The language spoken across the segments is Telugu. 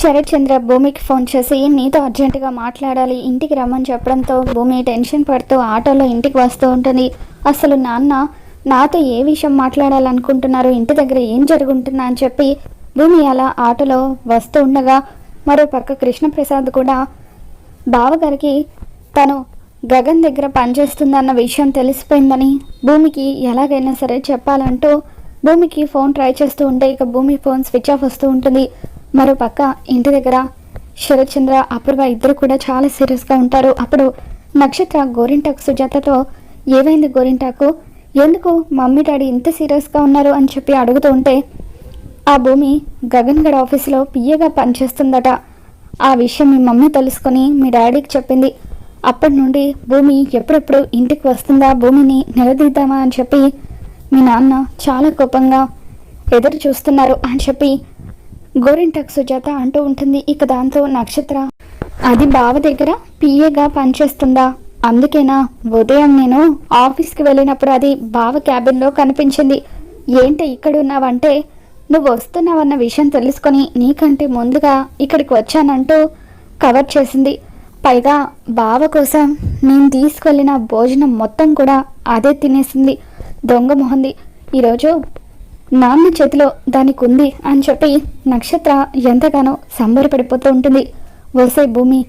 శరత్ చంద్ర భూమికి ఫోన్ చేసి నీతో అర్జెంటుగా మాట్లాడాలి ఇంటికి రమ్మని చెప్పడంతో భూమి టెన్షన్ పడుతూ ఆటోలో ఇంటికి వస్తూ ఉంటుంది. అసలు నాన్న నాతో ఏ విషయం మాట్లాడాలనుకుంటున్నారు? ఇంటి దగ్గర ఏం జరుగుంటుందా? అని చెప్పి భూమి అలా ఆటోలో వస్తూ ఉండగా మరో పక్క కృష్ణప్రసాద్ కూడా బావగారికి తను గగన్ దగ్గర పనిచేస్తుందన్న విషయం తెలిసిపోయిందని భూమికి ఎలాగైనా సరే చెప్పాలంటూ భూమికి ఫోన్ ట్రై చేస్తూ ఉంటే ఇక భూమి ఫోన్ స్విచ్ ఆఫ్ వస్తూ ఉంటుంది. మరో పక్క ఇంటి దగ్గర శరత్చంద్ర అపూర్వ ఇద్దరు కూడా చాలా సీరియస్గా ఉంటారు. అప్పుడు నక్షత్ర గోరింటాకు సుజాతతో ఏమైంది గోరింటాకు? ఎందుకు మమ్మీ డాడీ ఇంత సీరియస్గా ఉన్నారు? అని చెప్పి అడుగుతూ ఉంటే ఆ భూమి గగన్ గడ్ ఆఫీస్లో పియ్యగా పనిచేస్తుందట. ఆ విషయం మీ మమ్మీ తెలుసుకొని మీ డాడీకి చెప్పింది. అప్పటి నుండి భూమి ఎప్పుడెప్పుడు ఇంటికి వస్తుందా? భూమిని నిలదీద్దామా? అని చెప్పి మీ నాన్న చాలా కోపంగా ఎదురు చూస్తున్నారు. అని చెప్పి గోరింటక్ సుజాత అంటూ ఉంటుంది ఇక దాంతో నక్షత్ర. అది బావ దగ్గర పిఏగా పనిచేస్తుందా? అందుకేనా? ఉదయం నేను ఆఫీస్కి వెళ్ళినప్పుడు అది బావ క్యాబిన్లో కనిపించింది. ఏంటి ఇక్కడ ఉన్నావంటే నువ్వు వస్తున్నావన్న విషయం తెలుసుకొని నీకంటే ముందుగా ఇక్కడికి వచ్చానంటూ కవర్ చేసింది. పైగా బావ కోసం నేను తీసుకెళ్ళిన భోజనం మొత్తం కూడా అదే తినేసింది. దొంగ మొహంది. ఈరోజు నాన్న చేతిలో దానికి ఉంది అని చెప్పి నక్షత్ర ఎంతగానో సంబరపడిపోతూ ఉంటుంది. వసే భూమి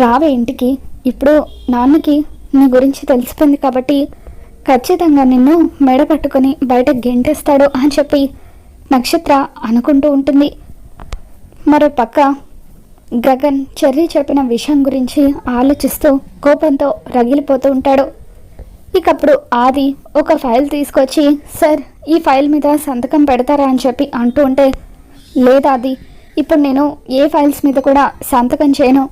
రావే ఇంటికి. ఇప్పుడు నాన్నకి నీ గురించి తెలిసిపోయింది కాబట్టి ఖచ్చితంగా నిన్ను మెడ పట్టుకొని బయట గెంటేస్తాడు అని చెప్పి నక్షత్ర అనుకుంటూ ఉంటుంది. మరో పక్క గగన్ చెర్రీ చెప్పిన విషయం గురించి ఆలోచిస్తూ కోపంతో రగిలిపోతూ ఉంటాడు. ఇకప్పుడు ఆది ఒక ఫైల్ తీసుకొచ్చి సార్ ఈ ఫైల్ మీద సంతకం పెడతారా? అని చెప్పి అంటూ ఉంటే లేదా అది ఇప్పుడు నేను ఏ ఫైల్స్ మీద కూడా సంతకం చేయను.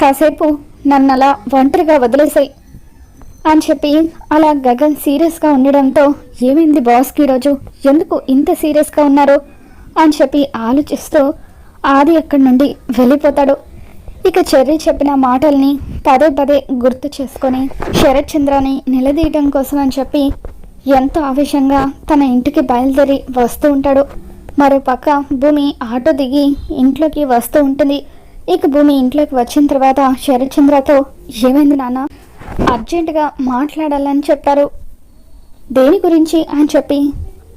కాసేపు నన్ను అలా ఒంటరిగా వదిలేసాయి అని చెప్పి అలా గగన్ సీరియస్గా ఉండడంతో ఏమైంది బాస్కి ఈరోజు? ఎందుకు ఇంత సీరియస్గా ఉన్నారు? అని చెప్పి ఆలోచిస్తూ ఆది అక్కడి నుండి వెళ్ళిపోతాడు. ఇక చెర్రీ చెప్పిన మాటల్ని పదే పదే గుర్తు చేసుకొని శరత్ చంద్రాని నిలదీయటం కోసం అని చెప్పి ఎంతో ఆవేశంగా తన ఇంటికి బయలుదేరి వస్తూ ఉంటాడు. మరో పక్క భూమి ఆటో దిగి ఇంట్లోకి వస్తూ ఉంటుంది. ఇక భూమి ఇంట్లోకి వచ్చిన తర్వాత శరత్ చంద్రతో ఏమైంది నాన్న? అర్జెంటుగా మాట్లాడాలని చెప్పారు. దేని గురించి? అని చెప్పి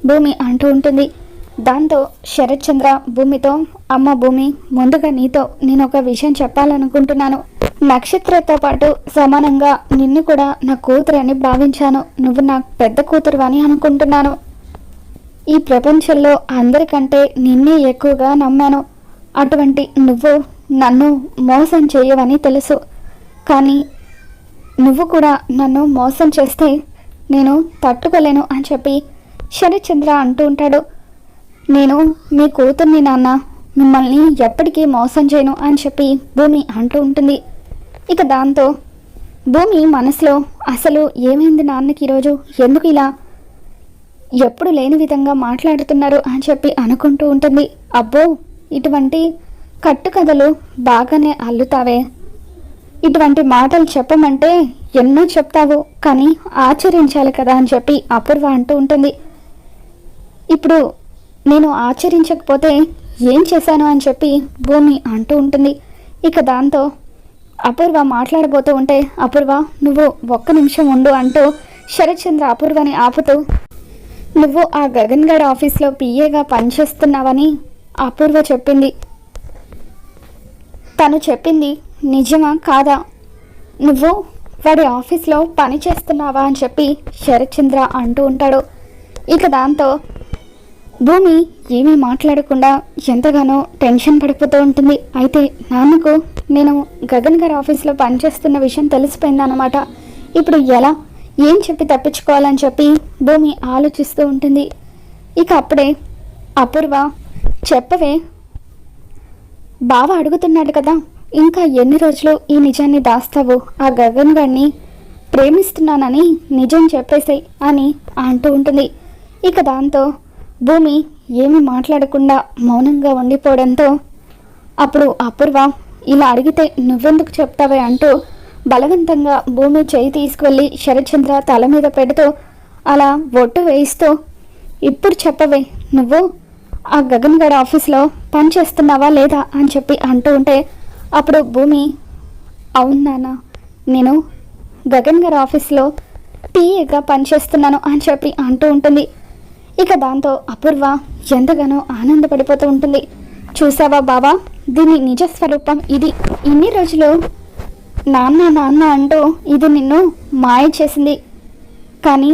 భూమి అంటూ ఉంటుంది. దాంతో శరత్ చంద్ర భూమితో అమ్మ భూమి ముందుగా నీతో నేను ఒక విషయం చెప్పాలనుకుంటున్నాను. నక్షత్రతో పాటు సమానంగా నిన్ను కూడా నా కూతురు అని భావించాను. నువ్వు నా పెద్ద కూతురు అని అనుకుంటున్నాను. ఈ ప్రపంచంలో అందరికంటే నిన్నే ఎక్కువగా నమ్మాను. అటువంటి నువ్వు నన్ను మోసం చేయవని తెలుసు. కానీ నువ్వు కూడా నన్ను మోసం చేస్తే నేను తట్టుకోలేను అని చెప్పి శరత్చంద్ర అంటూ ఉంటాడు. నేను మీ కూతుర్ని నాన్న మిమ్మల్ని ఎప్పటికీ మోసం చేయను అని చెప్పి భూమి అంటూ ఉంటుంది. ఇక దాంతో భూమి మనసులో అసలు ఏమైంది నాన్నకి ఈరోజు? ఎందుకు ఇలా? ఎప్పుడు లేని విధంగా మాట్లాడుతున్నారు అని చెప్పి అనుకుంటూ ఉంటుంది. అబ్బో ఇటువంటి కట్టుకథలు బాగానే అల్లుతావే. ఇటువంటి మాటలు చెప్పమంటే ఎన్నో చెప్తావు కానీ ఆచరించాలి కదా అని చెప్పి అపూర్వ అంటూ ఉంటుంది. ఇప్పుడు నేను ఆచరించకపోతే ఏం చేశాను అని చెప్పి భూమి అంటూ ఉంటుంది. ఇక దాంతో అపూర్వ మాట్లాడబోతూ ఉంటే అపూర్వ నువ్వు ఒక్క నిమిషం ఉండు అంటూ శరత్చంద్ర అపూర్వని ఆపుతూ నువ్వు ఆ గగన్ గడ్ ఆఫీస్లో పిఏగా పనిచేస్తున్నావని అపూర్వ చెప్పింది. తను చెప్పింది నిజమా కాదా? నువ్వు వాడి ఆఫీస్లో పని చేస్తున్నావా అని చెప్పి శరత్చంద్ర అంటూ ఉంటాడు. ఇక దాంతో భూమి ఏమీ మాట్లాడకుండా ఎంతగానో టెన్షన్ పడిపోతూ ఉంటుంది. అయితే నాన్నకు నేను గగన్ గారి ఆఫీస్లో పనిచేస్తున్న విషయం తెలిసిపోయిందన్నమాట. ఇప్పుడు ఎలా? ఏం చెప్పి తప్పించుకోవాలని చెప్పి భూమి ఆలోచిస్తూ ఉంటుంది. ఇక అప్పుడే అపూర్వ చెప్పవే బావ అడుగుతున్నాడు కదా ఇంకా ఎన్ని రోజులు ఈ నిజాన్ని దాస్తావు? ఆ గగన్ గారిని ప్రేమిస్తున్నానని నిజం చెప్పేసాయి అని అంటూ ఉంటుంది. ఇక దాంతో భూమి ఏమీ మాట్లాడకుండా మౌనంగా ఉండిపోవడంతో అప్పుడు అపూర్వ ఇలా అడిగితే నువ్వెందుకు చెప్తావే అంటూ బలవంతంగా భూమి చేయి తీసుకువెళ్ళి శరత్చంద్ర తల మీద పెడుతూ అలా ఒట్టు వేయిస్తూ ఇప్పుడు చెప్పవే నువ్వు ఆ గగన్ గారి ఆఫీస్లో పనిచేస్తున్నావా లేదా? అని చెప్పి అంటూ ఉంటే అప్పుడు భూమి అవును నాన్న నేను గగన్ గారి ఆఫీస్లో టీఏగా పనిచేస్తున్నాను అని చెప్పి అంటూ ఉంటుంది. ఇక దాంతో అపూర్వ ఎంతగానో ఆనందపడిపోతూ ఉంటుంది. చూసావా బావా? దీని నిజ స్వరూపం ఇది. ఇన్ని రోజులు నాన్న నాన్న అంటూ ఇది నిన్ను మాయ చేసింది. కానీ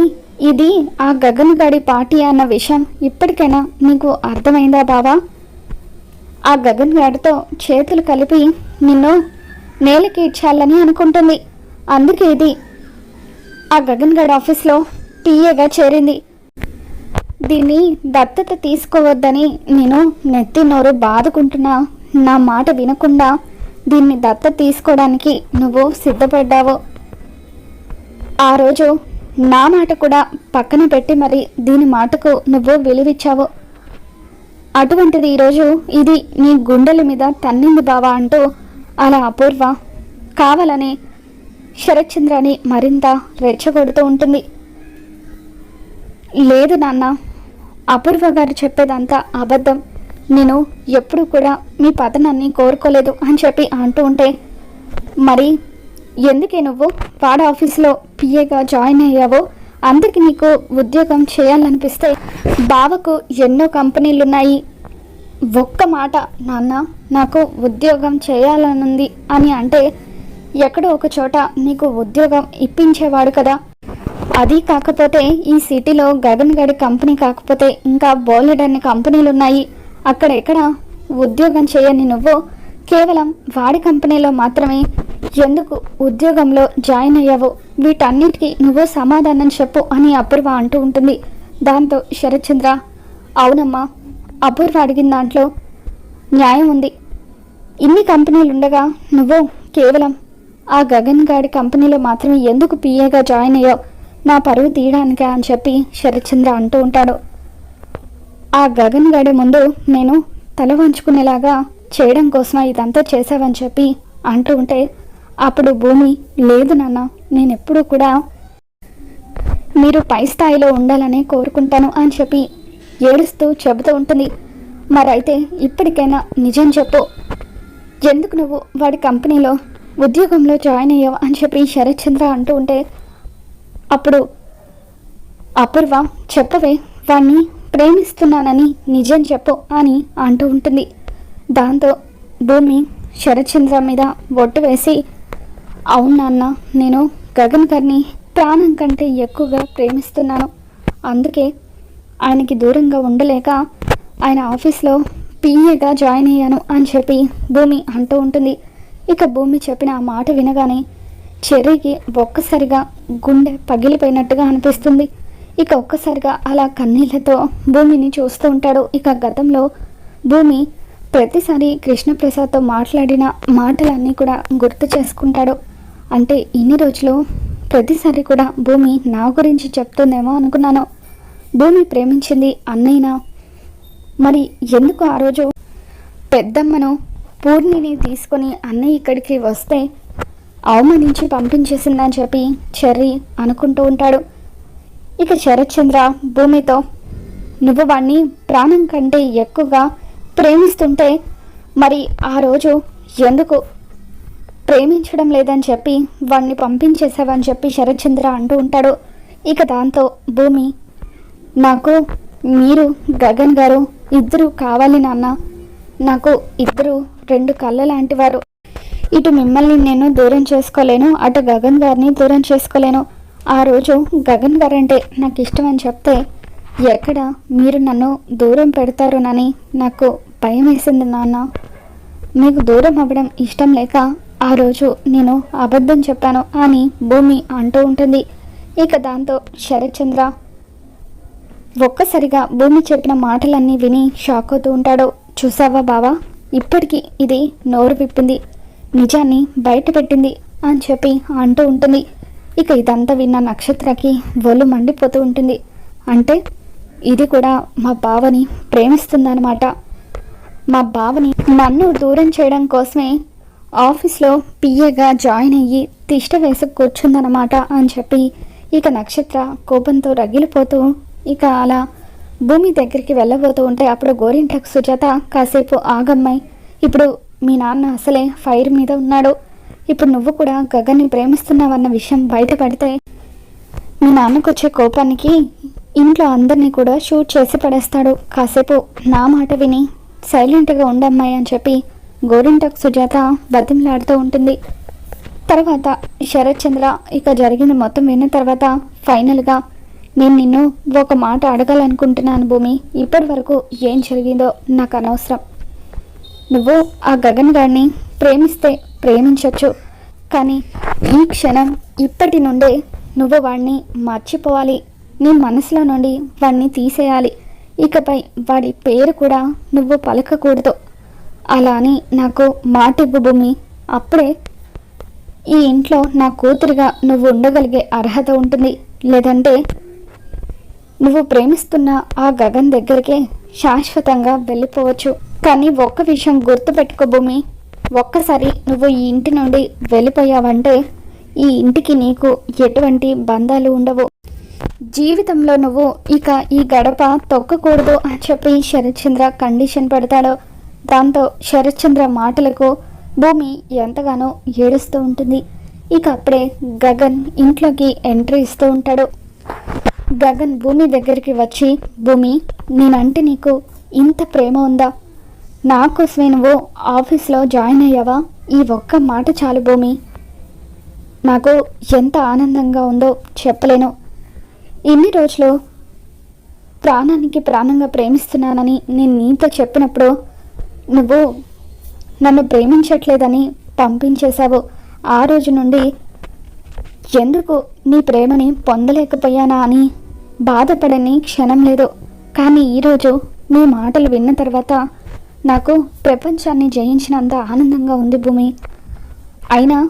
ఇది ఆ గగన్ గడి పార్టీ అన్న విషయం ఇప్పటికైనా నీకు అర్థమైందా బావా? ఆ గగన్ గాడితో చేతులు కలిపి నిన్ను నేలకి ఇచ్చాలని అనుకుంటుంది. అందుకే ఇది ఆ గగన్ గడ్ ఆఫీస్లో టీఏగా చేరింది. దీన్ని దత్తత తీసుకోవద్దని నేను నెత్తి నోరు బాదుకుంటున్నా. నా మాట వినకుండా దీన్ని దత్తత తీసుకోవడానికి నువ్వు సిద్ధపడ్డావు. ఆ రోజు నా మాట కూడా పక్కన పెట్టి మరి దీని మాటకు నువ్వు విలువిచ్చావు. అటువంటిది ఈరోజు ఇది నీ గుండెల మీద తన్నింది బావా అంటూ అలా అపూర్వ కావాలని శరత్చంద్రని మరింత రెచ్చగొడుతూ ఉంటుంది. లేదు నాన్న అపూర్వ గారు చెప్పేదంతా అబద్ధం. నేను ఎప్పుడు కూడా మీ పతనాన్ని కోరుకోలేదు అని చెప్పి అంటూ ఉంటే మరి ఎందుకే నువ్వు వాడ ఆఫీస్లో పిఏగా జాయిన్ అయ్యావో? అందుకే నీకు ఉద్యోగం చేయాలనిపిస్తే బావకు ఎన్నో కంపెనీలు ఉన్నాయి ఒక్క మాట నాన్న నాకు ఉద్యోగం చేయాలనుంది అని అంటే ఎక్కడో ఒక చోట నీకు ఉద్యోగం ఇప్పించేవాడు కదా. అది కాకపోతే ఈ సిటీలో గగన్ గడి కంపెనీ కాకపోతే ఇంకా బోలెడన్ని కంపెనీలు ఉన్నాయి అక్కడెక్కడ ఉద్యోగం చేయని నువ్వు కేవలం వాడి కంపెనీలో మాత్రమే ఎందుకు ఉద్యోగంలో జాయిన్ అయ్యావు? వీటన్నిటికీ నువ్వు సమాధానం చెప్పు అని అపూర్వ అంటూ ఉంటుంది. దాంతో శరత్చంద్ర అవునమ్మా అపూర్వ అడిగిన దాంట్లో న్యాయం ఉంది. ఇన్ని కంపెనీలు ఉండగా నువ్వు కేవలం ఆ గగన్ గాడి కంపెనీలో మాత్రమే ఎందుకు పిఏగా జాయిన్ అయ్యావు? నా పరువు తీయడానికి అని చెప్పి శరత్చంద్ర అంటూ ఉంటాడు. ఆ గగన్ గడి ముందు నేను తల వంచుకునేలాగా చేయడం కోసం ఇదంతా చేసావని చెప్పి అంటూ ఉంటే అప్పుడు భూమి లేదు నాన్న నేను ఎప్పుడూ కూడా మీరు పై స్థాయిలో ఉండాలని కోరుకుంటాను అని చెప్పి ఏడుస్తూ చెబుతూ ఉంటుంది. మరైతే ఇప్పటికైనా నిజం చెప్పు. ఎందుకు నువ్వు వాడి కంపెనీలో ఉద్యోగంలో జాయిన్ అయ్యావు అని చెప్పి శరత్చంద్ర అంటూ ఉంటే అప్పుడు అపూర్వ చెప్పవే వాణ్ణి ప్రేమిస్తున్నానని నిజం చెప్పు అని అంటూ ఉంటుంది. దాంతో భూమి శరత్చంద్ర మీద బొట్టు వేసి అవును నాన్న నేను గగన్ గారిని ప్రాణం కంటే ఎక్కువగా ప్రేమిస్తున్నాను. అందుకే ఆయనకి దూరంగా ఉండలేక ఆయన ఆఫీస్లో పిఏగా జాయిన్ అయ్యాను అని చెప్పి భూమి అంటూ ఉంటుంది. ఇక భూమి చెప్పిన ఆ మాట వినగానే చెర్రీకి ఒక్కసారిగా గుండె పగిలిపోయినట్టుగా అనిపిస్తుంది. ఇక ఒక్కసారిగా అలా కన్నీళ్ళతో భూమిని చూస్తూ ఉంటాడు. ఇక గతంలో భూమి ప్రతిసారి కృష్ణప్రసాద్తో మాట్లాడిన మాటలన్నీ కూడా గుర్తు చేసుకుంటాడు. అంటే ఇన్ని రోజులు ప్రతిసారి కూడా భూమి నా గురించి చెప్తుందేమో అనుకున్నాను. భూమి ప్రేమించింది అన్నయ్యనా? మరి ఎందుకు ఆ రోజు పెద్దమ్మను పూర్ణిని తీసుకొని అన్నయ్య ఇక్కడికి వస్తే అవమానించి పంపించేసిందని చెప్పి చెర్రీ అనుకుంటూ ఉంటాడు. ఇక శరత్చంద్ర భూమితో నువ్వు వాణ్ణి ప్రాణం కంటే ఎక్కువగా ప్రేమిస్తుంటే మరి ఆ రోజు ఎందుకు ప్రేమించడం లేదని చెప్పి వాణ్ణి పంపించేసావని చెప్పి శరత్చంద్ర అంటూ ఉంటాడు. ఇక దాంతో భూమి నాకు మీరు గగన్ గారు ఇద్దరు కావాలి నాన్న. నాకు ఇద్దరు రెండు కళ్ళ లాంటి వారు. ఇటు మిమ్మల్ని నేను దూరం చేసుకోలేను అటు గగన్ గారిని దూరం చేసుకోలేను. ఆ రోజు గగన్ గారంటే నాకు ఇష్టం అని చెప్తే ఎక్కడ మీరు నన్ను దూరం పెడతారోనని నాకు భయం వేసింది నాన్న. మీకు దూరం అవ్వడం ఇష్టం లేక ఆ రోజు నేను అబద్ధం చెప్పాను అని భూమి అంటూ ఉంటుంది. ఇక దాంతో శరత్చంద్ర ఒక్కసారిగా భూమి చెప్పిన మాటలన్నీ విని షాక్ అవుతూ ఉంటాడు. చూసావా బావా ఇప్పటికీ ఇది నోరు విప్పింది. నిజాన్ని బయట పెట్టింది అని చెప్పి అంటూ ఉంటుంది. ఇక ఇదంతా విన్న నక్షత్రకి ఒళ్ళు మండిపోతూ ఉంటుంది. అంటే ఇది కూడా మా బావని ప్రేమిస్తుందన్నమాట. మా బావని నన్ను దూరం చేయడం కోసమే ఆఫీస్లో పిఏగా జాయిన్ అయ్యి తిష్ట వేసి కూర్చుందన్నమాట అని చెప్పి ఇక నక్షత్ర కోపంతో రగిలిపోతూ ఇక అలా భూమి దగ్గరికి వెళ్ళబోతూ ఉంటే అప్పుడు గోరింటకు సుజాత కాసేపు ఆగమ్మాయి. ఇప్పుడు మీ నాన్న అసలే ఫైర్ మీద ఉన్నాడు. ఇప్పుడు నువ్వు కూడా గగన్ని ప్రేమిస్తున్నావన్న విషయం బయటపడితే మీ నాన్నకు వచ్చే కోపానికి ఇంట్లో అందరినీ కూడా షూట్ చేసి పడేస్తాడు. కాసేపు నా మాట విని సైలెంట్గా ఉండమ్మాయి అని చెప్పి గోరింటకు సుజాత బతిమలాడుతూ ఉంటుంది. తర్వాత శరత్ చంద్ర ఇక జరిగింది మొత్తం విన్న తర్వాత ఫైనల్గా నేను నిన్ను ఒక మాట అడగాలనుకుంటున్నాను భూమి. ఇప్పటి వరకు ఏం జరిగిందో నాకు అనవసరం. నువ్వు ఆ గగన్ గారిని ప్రేమిస్తే ప్రేమించవచ్చు కానీ ఈ క్షణం ఇప్పటి నుండే నువ్వు వాడిని మర్చిపోవాలి. నీ మనసులో నుండి వాడిని తీసేయాలి. ఇకపై వాడి పేరు కూడా నువ్వు పలకకూడదు. అలా అని నాకు మాటివ్వు భూమి అప్పుడే ఈ ఇంట్లో నా కూతురిగా నువ్వు ఉండగలిగే అర్హత ఉంటుంది. లేదంటే నువ్వు ప్రేమిస్తున్న ఆ గగన్ దగ్గరికే శాశ్వతంగా వెళ్ళిపోవచ్చు. కానీ ఒక్క విషయం గుర్తుపెట్టుకో భూమి ఒక్కసారి నువ్వు ఈ ఇంటి నుండి వెళ్ళిపోయావంటే ఈ ఇంటికి నీకు ఎటువంటి బంధాలు ఉండవు. జీవితంలో నువ్వు ఇక ఈ గడప తొక్కకూడదు అని చెప్పి శరత్చంద్ర కండిషన్ పెడతాడు. దాంతో శరత్చంద్ర మాటలకు భూమి ఎంతగానో ఏడుస్తూ ఉంటుంది. ఇక అప్పుడే గగన్ ఇంట్లోకి ఎంట్రీ ఇస్తూ ఉంటాడు. గగన్ భూమి దగ్గరికి వచ్చి భూమి నేనంటే నీకు ఇంత ప్రేమ ఉందా? నాకోసమే నువ్వు ఆఫీస్లో జాయిన్ అయ్యావా? ఈ ఒక్క మాట చాలు భూమి. నాకు ఎంత ఆనందంగా ఉందో చెప్పలేను. ఇన్ని రోజులు ప్రాణానికి ప్రాణంగా ప్రేమిస్తున్నానని నేను నీతో చెప్పినప్పుడు నువ్వు నన్ను ప్రేమించట్లేదని పంపించేశావు. ఆ రోజు నుండి ఎందుకు నీ ప్రేమని పొందలేకపోయానా అని బాధపడని క్షణం లేదు. కానీ ఈరోజు మీ మాటలు విన్న తర్వాత నాకు ప్రపంచాన్ని జయించినంత ఆనందంగా ఉంది భూమి. అయినా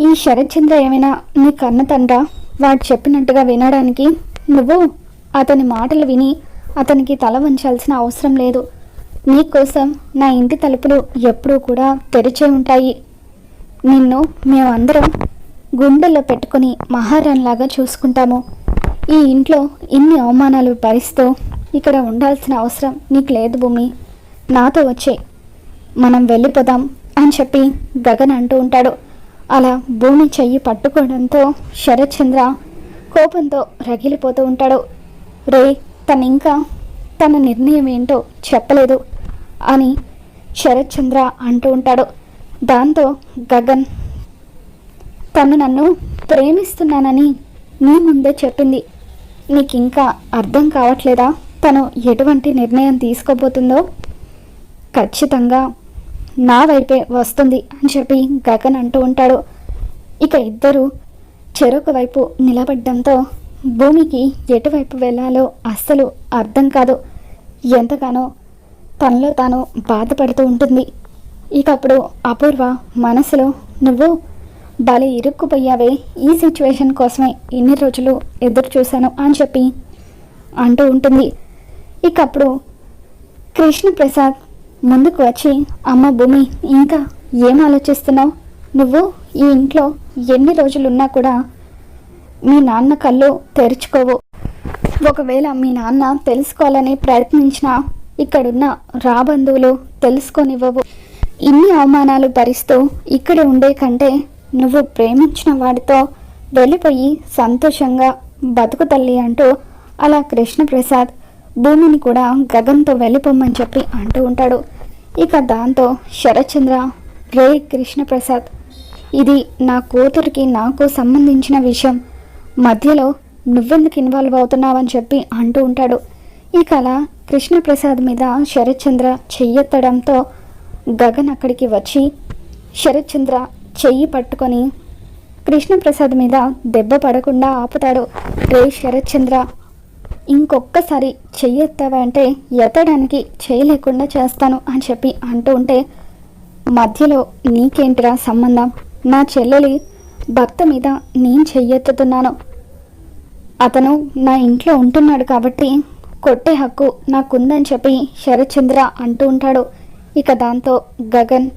ఈ శరత్చంద్ర ఏమైనా నీ కన్న తండ్ర? వాడు చెప్పినట్టుగా వినడానికి నువ్వు అతని మాటలు విని అతనికి తల వంచాల్సిన అవసరం లేదు. నీకోసం నా ఇంటి తలుపులు ఎప్పుడూ కూడా తెరిచే ఉంటాయి. నిన్ను మేమందరం గుండెల్లో పెట్టుకుని మహారాణిలాగా చూసుకుంటాము. ఈ ఇంట్లో ఇన్ని అవమానాలు భరిస్తూ ఇక్కడ ఉండాల్సిన అవసరం నీకు లేదు భూమి. నాతో వచ్చే. మనం వెళ్ళిపోదాం అని చెప్పి గగన్ అంటూ ఉంటాడు. అలా భూమి చెయ్యి పట్టుకోవడంతో శరత్చంద్ర కోపంతో రగిలిపోతూ ఉంటాడు. రే తను ఇంకా తన నిర్ణయం ఏంటో చెప్పలేదు అని శరత్చంద్ర అంటూ ఉంటాడు. దాంతో గగన్ తను నన్ను ప్రేమిస్తున్నానని నీ ముందే చెప్పింది. నీకు ఇంకా అర్థం కావట్లేదా? తను ఎటువంటి నిర్ణయం తీసుకోబోతుందో? ఖచ్చితంగా నా వైపే వస్తుంది అని చెప్పి గగన్ అంటూ ఉంటాడు. ఇక ఇద్దరు చెరొక వైపు నిలబడ్డంతో భూమికి ఎటువైపు వెళ్ళాలో అస్సలు అర్థం కాదు. ఎంతగానో తనలో తాను బాధపడుతూ ఉంటుంది. ఇక అప్పుడు అపూర్వ మనసులో నువ్వు భలే ఇరుక్కుపోయావే. ఈ సిచ్యువేషన్ కోసమే ఇన్ని రోజులు ఎదురు చూశాను అని చెప్పి అంటూ ఉంటుంది. ఇకప్పుడు కృష్ణప్రసాద్ ముందుకు వచ్చి అమ్మ భూమి ఇంకా ఏం ఆలోచిస్తున్నావు? నువ్వు ఈ ఇంట్లో ఎన్ని రోజులున్నా కూడా మీ నాన్న కళ్ళు తెరుచుకోవు. ఒకవేళ మీ నాన్న తెలుసుకోవాలని ప్రయత్నించినా ఇక్కడున్న రాబంధువులు తెలుసుకొనివ్వవు. ఇన్ని అవమానాలు భరిస్తూ ఇక్కడ ఉండే కంటే నువ్వు ప్రేమించిన వాడితో వెళ్ళిపోయి సంతోషంగా బతుకు తల్లి అంటూ అలా కృష్ణప్రసాద్ భూమిని కూడా గగన్తో వెళ్ళిపోమని చెప్పి అంటూ ఉంటాడు. ఇక దాంతో శరత్చంద్ర రే కృష్ణప్రసాద్ ఇది నా కూతురికి నాకు సంబంధించిన విషయం. మధ్యలో నువ్వెందుకు ఇన్వాల్వ్ అవుతున్నావని చెప్పి అంటూ ఉంటాడు. ఇక అలా కృష్ణప్రసాద్ మీద శరత్చంద్ర చెయ్యెత్తడంతో గగన్ అక్కడికి వచ్చి శరత్చంద్ర చెయ్యి పట్టుకొని కృష్ణప్రసాద్ మీద దెబ్బ పడకుండా ఆపుతాడు రే శరత్చంద్ర. ఇంకొక్కసారి చెయ్యెత్తావా అంటే ఎత్తడానికి చేయలేకుండా చేస్తాను అని చెప్పి అంటూ ఉంటే మధ్యలో నీకేంటిరా సంబంధం? నా చెల్లెలి భక్త మీద నేను చెయ్యెత్తుతున్నాను. అతను నా ఇంట్లో ఉంటున్నాడు కాబట్టి కొట్టే హక్కు నాకుందని చెప్పి శరత్చంద్ర అంటూ ఉంటాడు. ఇక దాంతో గగన్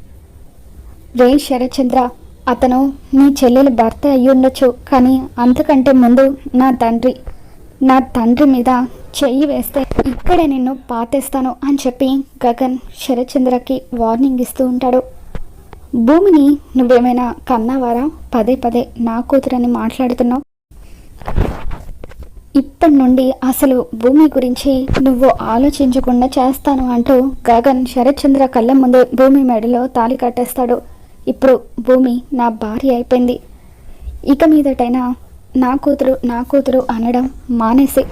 రే శరత్చంద్ర అతను నీ చెల్లెలి భర్త అయి ఉండొచ్చు కానీ అంతకంటే ముందు నా తండ్రి నా తండ్రి మీద చెయ్యి వేస్తే ఇక్కడే నిన్ను పాతేస్తాను అని చెప్పి గగన్ శరత్చంద్రకి వార్నింగ్ ఇస్తూ ఉంటాడు. భూమిని నువ్వేమైనా కన్నావారా? పదే పదే నా కూతురని మాట్లాడుతున్నావు. ఇప్పటి నుండి అసలు భూమి గురించి నువ్వు ఆలోచించకుండా చేస్తాను అంటూ గగన్ శరత్చంద్ర కళ్ళ ముందే భూమి మెడలో తాళి కట్టేస్తాడు. ఇప్పుడు భూమి నా భార్య అయిపోయింది. ఇక మీదటైనా నా కూతురు నా కూతురు అనడం మానేసి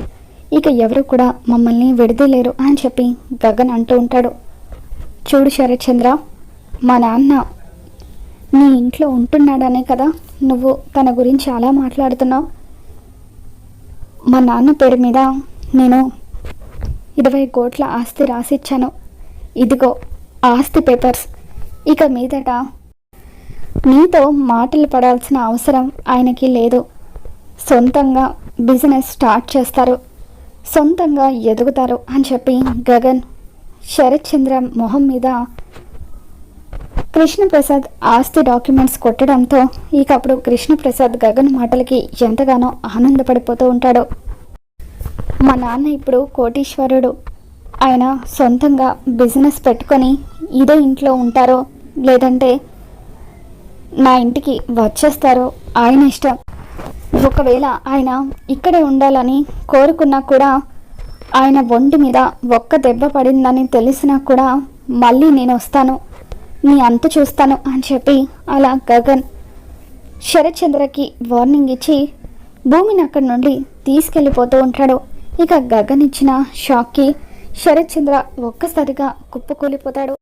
ఇక ఎవరు కూడా మమ్మల్ని విడదలేరు అని చెప్పి గగన్ అంటూ ఉంటాడు. చూడు శరత్చంద్ర మా నాన్న నీ ఇంట్లో ఉంటున్నాడనే కదా నువ్వు తన గురించి అలా మాట్లాడుతున్నావు. మా నాన్న పేరు మీద నేను ఇరవై కోట్ల ఆస్తి రాసిచ్చాను. ఇదిగో ఆస్తి పేపర్స్. ఇక మీదట నీతో మాటలు పడాల్సిన అవసరం ఆయనకి లేదు. సొంతంగా బిజినెస్ స్టార్ట్ చేస్తారు. సొంతంగా ఎదుగుతారు అని చెప్పి గగన్ శరత్చంద్ర మొహం మీద కృష్ణప్రసాద్ ఆస్తి డాక్యుమెంట్స్ కొట్టడంతో ఇక అప్పుడు కృష్ణప్రసాద్ గగన్ మాటలకి ఎంతగానో ఆనందపడిపోతూ ఉంటాడు. మా నాన్న ఇప్పుడు కోటీశ్వరుడు. ఆయన సొంతంగా బిజినెస్ పెట్టుకొని ఇదే ఇంట్లో ఉంటారో లేదంటే నా ఇంటికి వచ్చేస్తారో ఆయన ఇష్టం. ఒకవేళ ఆయన ఇక్కడే ఉండాలని కోరుకున్నా కూడా ఆయన ఒంటి మీద ఒక్క దెబ్బ పడిందని తెలిసినా కూడా మళ్ళీ నేను వస్తాను. నీ అంత చూస్తాను అని చెప్పి అలా గగన్ శరత్చంద్రకి వార్నింగ్ ఇచ్చి భూమిని అక్కడి నుండి తీసుకెళ్ళిపోతూ ఉంటాడు. ఇక గగన్ ఇచ్చిన షాక్కి శరత్చంద్ర ఒక్కసారిగా కుప్పకూలిపోతాడు.